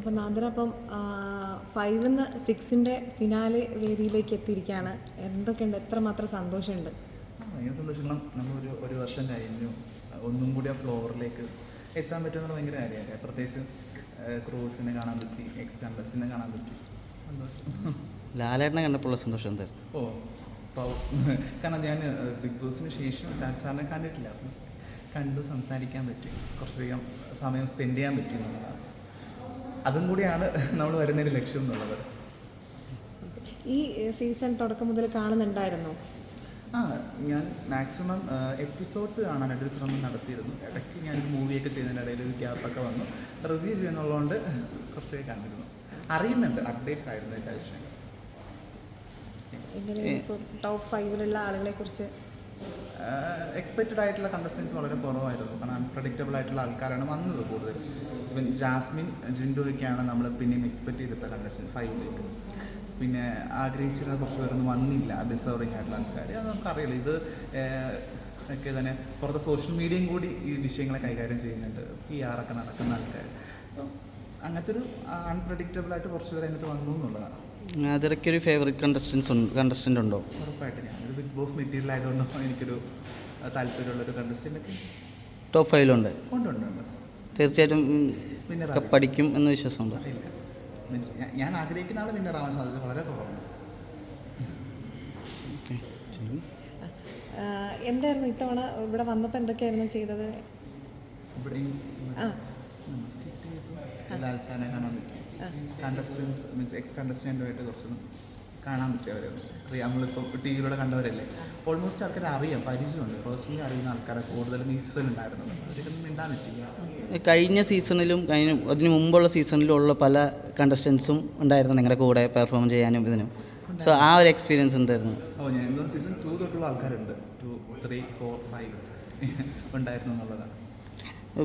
അപ്പം നാദര അപ്പം എന്ന് സിക്സിന്റെ ഫിനാലെ വേദിയിലേക്ക് എത്തിയിരിക്കുകയാണ് എന്തൊക്കെയുണ്ട്? എത്രമാത്രം സന്തോഷമുണ്ട്? ആ, ഭയങ്കര സന്തോഷം നമ്മളൊരു ഒരു വർഷം കഴിഞ്ഞു. ഒന്നും കൂടി ആ ഫ്ലോറിലേക്ക് എത്താൻ പറ്റുന്ന ഭയങ്കര കാര്യമല്ലേ? പ്രത്യേകിച്ച് ക്രൂസിനെ കാണാൻ പറ്റി എക്സ് കണ്ടസ്റ്റിനെ കാണാൻ പറ്റി. സന്തോഷം. ലാലേട്ടനെ കണ്ടപ്പോൾ സന്തോഷം എന്തായിരുന്നു? ഓ കാരണം ഞാൻ ബിഗ് ബോസിന് ശേഷം രാജ് സാറിനെ കണ്ടിട്ടില്ല. അപ്പം കണ്ടു സംസാരിക്കാൻ പറ്റി. കുറച്ചധികം സമയം സ്പെൻഡ് ചെയ്യാൻ പറ്റി എന്നുള്ളതാണ്. അതും കൂടിയാണ് നമ്മൾ വരുന്നതിന്റെ ലക്ഷ്യം എന്നുള്ളത്. ഈ സീസൺ തുടക്കം മുതൽ കാണുന്നുണ്ടായിരുന്നോ? ആ ഞാൻ മാക്സിമം എപ്പിസോഡ്സ് കാണാനായിട്ട് ഒരു ശ്രമം നടത്തിയിരുന്നു. ഇടയ്ക്ക് ഞാനൊരു മൂവിയൊക്കെ ചെയ്യുന്നതിന്റെ ഇടയിൽ ഒരു ഗ്യാപ്പൊക്കെ വന്നു. റിവ്യൂ ചെയ്യുന്നുള്ളതുകൊണ്ട് കുറച്ചൊക്കെ കണ്ടിരുന്നു. അറിയുന്നുണ്ട് അപ്ഡേറ്റ് ആയിരുന്നു എന്റെ ആവശ്യങ്ങൾ. ടോപ്പ് ഫൈവിലുള്ള ആളുകളെ കുറിച്ച്? എക്സ്പെക്റ്റഡ് ആയിട്ടുള്ള കണ്ടസ്റ്റൻസ് വളരെ കുറവായിരുന്നു. കാരണം അൺപ്രഡിക്റ്റബിൾ ആയിട്ടുള്ള ആൾക്കാരാണ് വന്നത് കൂടുതൽ ഇവൻ ജാസ്മിൻ ജിൻഡോയൊക്കെയാണ് നമ്മൾ പിന്നെയും എക്സ്പെക്ട് ചെയ്തിട്ടുള്ള കണ്ടസ്റ്റൻസ് ഫൈവിലേക്ക്. പിന്നെ ആഗ്രഹിച്ചിരുന്ന കുറച്ച് പേരൊന്നും വന്നില്ല ഡിസർവിങ് ആയിട്ടുള്ള ആൾക്കാർ അത് നമുക്കറിയില്ല. ഇത് ഒക്കെ തന്നെ പുറത്തെ സോഷ്യൽ മീഡിയയും കൂടി ഈ വിഷയങ്ങളെ കൈകാര്യം ചെയ്യുന്നുണ്ട്. പി ആർ ഒക്കെ നടക്കുന്ന ആൾക്കാർ അങ്ങനത്തെ ഒരു അൺപ്രഡിക്റ്റബിൾ ആയിട്ട് കുറച്ച് പേര് അതിനകത്ത് വന്നു എന്നുള്ളതാണ്. ഒരു ഫേവറേറ്റ് കണ്ടസ്റ്റൻസ് കണ്ടസ്റ്റന്റ് ഉണ്ടോ? ഉറപ്പായിട്ട്. ഞാനൊരു ബിഗ് ബോസ് മെറ്റീരിയൽ ആയതുകൊണ്ട് എനിക്കൊരു താല്പര്യമുള്ളൊരു കണ്ടസ്റ്റന്റ് ടോപ്പ് ഫൈവിലുണ്ട് ഉണ്ട് ഉണ്ട് ഉണ്ട്. തീർച്ചയായിട്ടും കപ്പടിക്കും എന്ന് വിശ്വാസമുണ്ട്. മീൻസ് ഞാൻ ആഗ്രഹിക്കുന്ന ആൾ വിന്നർ ആവാൻ സാധ്യത വളരെ കുറവാണ്. എന്തായിരുന്നു ഇത്തവണ ഇവിടെ വന്നപ്പോൾ എന്തൊക്കെയായിരുന്നു ചെയ്തത്? മീൻസ് എക്സ് കണ്ടസ്റ്റന്റുമായിട്ട് കുറച്ചൊന്നും കാണാൻ പറ്റി അവരെ അറിയാം. നമ്മളിപ്പോൾ ടി വിയിലൂടെ കണ്ടവരല്ലേ? ഓൾമോസ്റ്റ് ആൾക്കാർ അറിയാം പരിചയമുണ്ട്. പേഴ്സണലി അറിയുന്ന ആൾക്കാരെ കൂടുതലും ഈ സീസൺ ഉണ്ടായിരുന്നത്. അവരൊന്നും മിണ്ടാൻ പറ്റില്ല. കഴിഞ്ഞ സീസണിലും കഴിഞ്ഞ അതിന് മുമ്പുള്ള സീസണിലും ഉള്ള പല കണ്ടസ്റ്റൻസും ഉണ്ടായിരുന്നു നിങ്ങളുടെ കൂടെ പെർഫോം ചെയ്യാനും ഇതിനും. സോ ആ ഒരു എക്സ്പീരിയൻസ് എന്തായിരുന്നു? ഓ ഞാൻ സീസൺ ടു തൊട്ടുള്ള ആൾക്കാരുണ്ട്. ടു ത്രീ ഫോർ ഫൈവ് ഉണ്ടായിരുന്നു എന്നുള്ളതാണ്.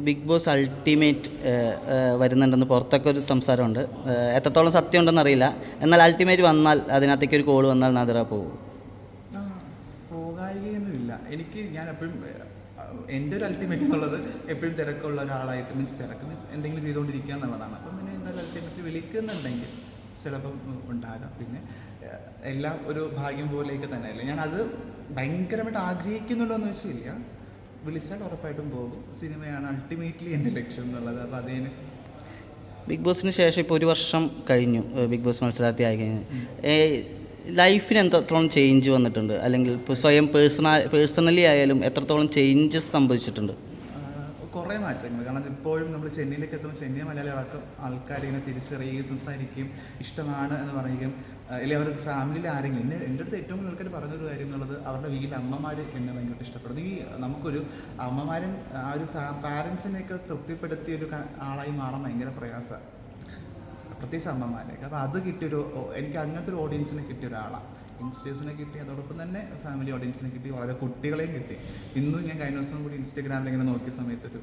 ബിഗ് ബോസ് അൾട്ടിമേറ്റ് വരുന്നുണ്ടെന്ന് പുറത്തൊക്കെ ഒരു സംസാരമുണ്ട്. എത്രത്തോളം സത്യം ഉണ്ടെന്ന് അറിയില്ല എന്നാൽ അൾട്ടിമേറ്റ് വന്നാൽ അതിനകത്തേക്ക് ഒരു കോൾ വന്നാൽ നാദിറ പോകും എനിക്ക് ഞാൻ എപ്പോഴും എന്റെ ഒരു അൾട്ടിമേറ്റ് എന്നുള്ളത് എപ്പോഴും തിരക്കുള്ള ഒരാളായിട്ട് മീൻസ് തിരക്ക് മീൻസ് എന്തെങ്കിലും ചെയ്തുകൊണ്ടിരിക്കുക എന്നുള്ളതാണ്. അപ്പം പിന്നെ എന്തായാലും അൾട്ടിമേറ്റ് വിളിക്കുന്നുണ്ടെങ്കിൽ ചിലപ്പം ഉണ്ടാകാം. പിന്നെ എല്ലാം ഒരു ഭാഗ്യം പോലെയൊക്കെ തന്നെയല്ലേ? ഞാൻ അത് ഭയങ്കരമായിട്ട് ആഗ്രഹിക്കുന്നുണ്ടോ എന്ന് വെച്ചില്ല. വിളിച്ചാൽ ഉറപ്പായിട്ടും പോകും. സിനിമയാണ് അൾട്ടിമേറ്റ്ലി എന്റെ ലക്ഷ്യം എന്നുള്ളത്. അപ്പോൾ അതേനെ ബിഗ് ബോസിന് ശേഷം ഇപ്പോൾ ഒരു വർഷം കഴിഞ്ഞു ബിഗ് ബോസ് മത്സരാർത്ഥി ആയി കഴിഞ്ഞു. ലൈഫിന് എത്രത്തോളം ചേഞ്ച് വന്നിട്ടുണ്ട്? അല്ലെങ്കിൽ ഇപ്പോൾ സ്വയം പേഴ്സണ പേഴ്സണലി ആയാലും എത്രത്തോളം ചേഞ്ചസ് സംഭവിച്ചിട്ടുണ്ട്? കുറേ മാറ്റങ്ങൾ. കാരണം ഇപ്പോഴും നമ്മൾ ചെന്നൈയിലേക്ക് എത്തുമ്പോൾ ചെന്നൈ മലയാളികളൊക്കെ ആൾക്കാർ ഇങ്ങനെ തിരിച്ചറിയുകയും സംസാരിക്കുകയും ഇഷ്ടമാണ് എന്ന് പറയുകയും അല്ലെങ്കിൽ അവരുടെ ഫാമിലിയിൽ ആരെങ്കിലും എന്നെ എന്റെ അടുത്ത് ഏറ്റവും കൂടുതൽ ആൾക്കാർ പറഞ്ഞൊരു കാര്യം എന്നുള്ളത് അവരുടെ വീട്ടിലെ അമ്മമാർ എന്നെ ഭയങ്കരമായിട്ട് ഇഷ്ടപ്പെടുന്നു ഈ നമുക്കൊരു അമ്മമാരും ആ ഒരു പാരൻസിനെയൊക്കെ തൃപ്തിപ്പെടുത്തിയ ഒരു ആളായി മാറാൻ ഭയങ്കര പ്രയാസമാണ് പ്രത്യേകിച്ച് അമ്മമാരെയൊക്കെ. അപ്പോൾ അത് കിട്ടിയൊരു എനിക്ക് അങ്ങനത്തെ ഒരു ഓഡിയൻസിനെ കിട്ടിയ ഒരാളാണ് യങ്സ്റ്റേഴ്സിനെ കിട്ടി അതോടൊപ്പം തന്നെ ഫാമിലി ഓഡിയൻസിനെ കിട്ടി വളരെ കുട്ടികളെയും കിട്ടി. ഇന്നും ഞാൻ കഴിഞ്ഞ ദിവസം കൂടി ഇൻസ്റ്റാഗ്രാമിൽ ഇങ്ങനെ നോക്കിയ സമയത്തൊരു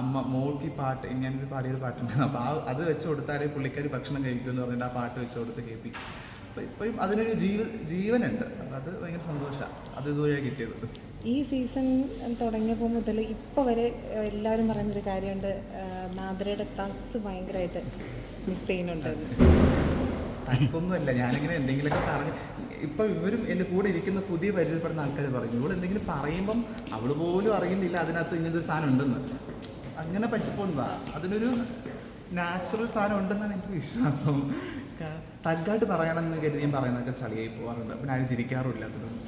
അമ്മ മോൾക്ക് ഈ പാട്ട് ഞാനൊരു പാടിയൊരു പാട്ടുണ്ട്. അപ്പോൾ ആ അത് വെച്ച് കൊടുത്താലേ പുള്ളിക്കാർ ഭക്ഷണം കഴിക്കുമെന്ന് പറഞ്ഞിട്ട് ആ പാട്ട് വെച്ച് കൊടുത്ത് കേൾപ്പിക്കും അപ്പോൾ ഇപ്പോഴും അതിനൊരു ജീവ ജീവനുണ്ട്. അപ്പോൾ അത് ഭയങ്കര സന്തോഷമാണ് അത് ഇതുവഴിയാണ് കിട്ടിയത്. ഈ സീസൺ തുടങ്ങിയപ്പോൾ മുതൽ ഇപ്പോൾ വരെ എല്ലാവരും പറയുന്നൊരു കാര്യമുണ്ട് നാദരയുടെ തങ്സ് ഭയങ്കരമായിട്ട് മിസ് ചെയ്യുന്നുണ്ട്. താങ്ക്സ് ഒന്നുമല്ല ഞാനിങ്ങനെ എന്തെങ്കിലുമൊക്കെ പറഞ്ഞു ഇപ്പം ഇവരും എന്റെ കൂടെ ഇരിക്കുന്ന പുതിയ പരിചയപ്പെടുന്ന ആൾക്കാർ പറയും ഇവൾ എന്തെങ്കിലും പറയുമ്പം അവൾ പോലും അറിയുന്നില്ല അതിനകത്ത് ഇങ്ങനത്തെ ഒരു സാധനം ഉണ്ടെന്ന്. അങ്ങനെ പറ്റിപ്പോന്നതാ അതിനൊരു നാച്ചുറൽ സാധനം ഉണ്ടെന്നാണ് എനിക്ക് വിശ്വാസം. തഗ്ഗായിട്ട് പറയണമെന്ന് കരുതി ഞാൻ പറയുന്നതൊക്കെ ചളിയായി പോകാറുണ്ട്. അപ്പം ഞാൻ ചിരിക്കാറുമില്ല അതിലൊന്നും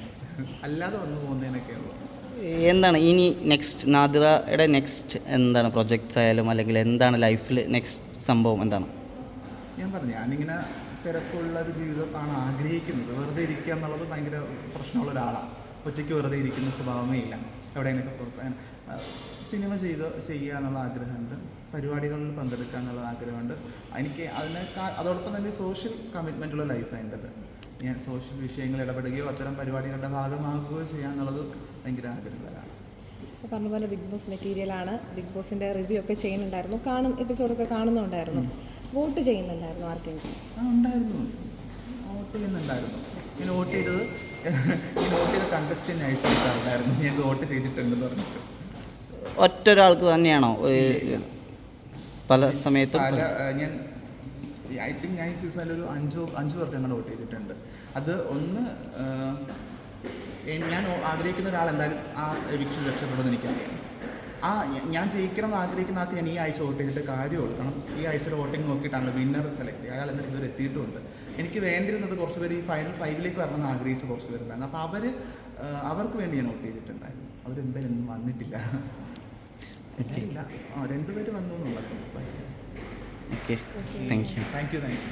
അല്ലാതെ വന്നു പോകുന്നതിനൊക്കെ എന്താണ് ഇനി നെക്സ്റ്റ് നാദിറയുടെ നെക്സ്റ്റ് എന്താണ് പ്രൊജക്ട്സ് ആയാലും അല്ലെങ്കിൽ എന്താണ് ലൈഫിൽ നെക്സ്റ്റ് സംഭവം എന്താണ്? ഞാൻ പറഞ്ഞു ഞാനിങ്ങനെ തിരക്കുള്ള ഒരു ജീവിതമാണ് ആഗ്രഹിക്കുന്നത്. വെറുതെ ഇരിക്കുക എന്നുള്ളത് ഭയങ്കര പ്രശ്നമുള്ള ഒരാളാണ്. ഒറ്റയ്ക്ക് വെറുതെ ഇരിക്കുന്ന സ്വഭാവമേ ഇല്ല. എവിടെയെങ്കിലും പുറത്ത് സിനിമ ചെയ്ത് ചെയ്യുക എന്നുള്ള ആഗ്രഹമുണ്ട്. പരിപാടികളിൽ പങ്കെടുക്കുക എന്നുള്ള ആഗ്രഹമുണ്ട്. എനിക്ക് അതിനേക്കാൾ അതോടൊപ്പം തന്നെ സോഷ്യൽ കമ്മിറ്റ്മെന്റ് ഉള്ള ലൈഫാണ് എന്റെത്. ഞാൻ സോഷ്യൽ വിഷയങ്ങൾ ഇടപെടുകയോ അത്തരം പരിപാടികളുടെ ഭാഗമാകുകയോ ചെയ്യുക എന്നുള്ളത് ഭയങ്കര ആഗ്രഹമുള്ളതാണ് പറഞ്ഞ പോലെ ബിഗ് ബോസ് മെറ്റീരിയലാണ് ബിഗ് ബോസിന്റെ റിവ്യൂ ഒക്കെ ചെയ്യുന്നുണ്ടായിരുന്നു. കാണും എപ്പിസോഡൊക്കെ കാണുന്നുണ്ടായിരുന്നു. വോട്ട് ചെയ്യുന്നുണ്ടായിരുന്നു ആർക്കെങ്കിലും? ആ ഉണ്ടായിരുന്നു. വോട്ട് ചെയ്യുന്നുണ്ടായിരുന്നു. ഞാൻ വോട്ട് ചെയ്തത് ഞാൻ വോട്ട് ചെയ്ത കണ്ടസ്റ്റന്റ് അയച്ചു കൊടുക്കാറുണ്ടായിരുന്നു. ഞാൻ വോട്ട് ചെയ്തിട്ടുണ്ടെന്ന് പറഞ്ഞിട്ട്. ഒറ്റ ഒരാൾക്ക് തന്നെയാണോ പല സമയത്തും പല ഞാൻ ഐ തിങ്ക് ഞാൻ സീസണിൽ ഒരു അഞ്ചോ അഞ്ച് പേർക്ക് അങ്ങനെ വോട്ട് ചെയ്തിട്ടുണ്ട്. അത് ഒന്ന് ഞാൻ ആഗ്രഹിക്കുന്ന ഒരാൾ എന്തായാലും ആ എവിക്ഷൻ രക്ഷപ്പെടുമെന്ന് എനിക്കറിയാം. ആ ഞാൻ ജയിക്കണം എന്ന് ആഗ്രഹിക്കുന്ന ആൾക്ക് ഞാൻ ഈ ആഴ്ച വോട്ട് ചെയ്തിട്ട് കാര്യമുള്ളൂ. കാരണം ഈ ആഴ്ചയുടെ വോട്ടിംഗ് നോക്കിയിട്ടാണ് വിന്നർ സെലക്ട് ചെയ്യുക. അയാൾ എന്നിട്ട് ഇതുവരെ എത്തിയിട്ടുണ്ട്. എനിക്ക് വേണ്ടിയിരുന്നത് കുറച്ച് പേര് ഈ ഫൈനൽ ഫൈവിലേക്ക് വരണമെന്ന് ആഗ്രഹിച്ച കുറച്ച് പേരുണ്ടായിരുന്നു അപ്പോൾ അവർ അവർക്ക് വേണ്ടി ഞാൻ വോട്ട് ചെയ്തിട്ടുണ്ടായിരുന്നു. അവരെന്തായാലും ഒന്നും വന്നിട്ടില്ല. ഇല്ല. ആ രണ്ടുപേര് വന്നു എന്നുള്ളത് okay thank you thank you thanks